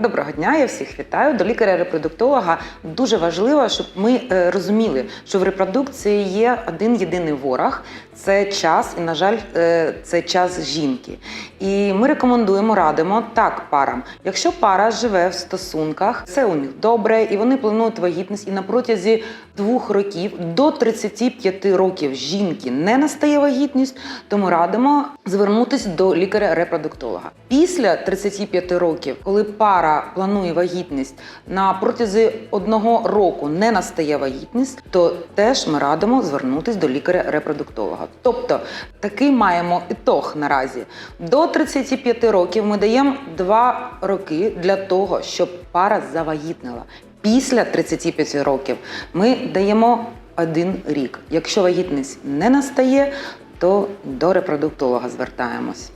Доброго дня, я всіх вітаю. До лікаря-репродуктолога дуже важливо, щоб ми е, розуміли, що в репродукції є один єдиний ворог це час, і, на жаль, е, це час жінки. І ми рекомендуємо, радимо так парам. Якщо пара живе в стосунках, це у них добре, і вони планують вагітність, і на протязі двох років до 35 років жінки не настає вагітність, то ми радимо звернутися до лікаря-репродуктолога. Після 35 років, коли пара планує вагітність на протязі одного року не настає вагітність, то теж ми радимо звернутися до лікаря-репродуктолога. Тобто такий маємо ітог наразі. До 35 років ми даємо 2 роки для того, щоб пара завагітнила. Після 35 років ми даємо один рік. Якщо вагітність не настає, то до репродуктолога звертаємось.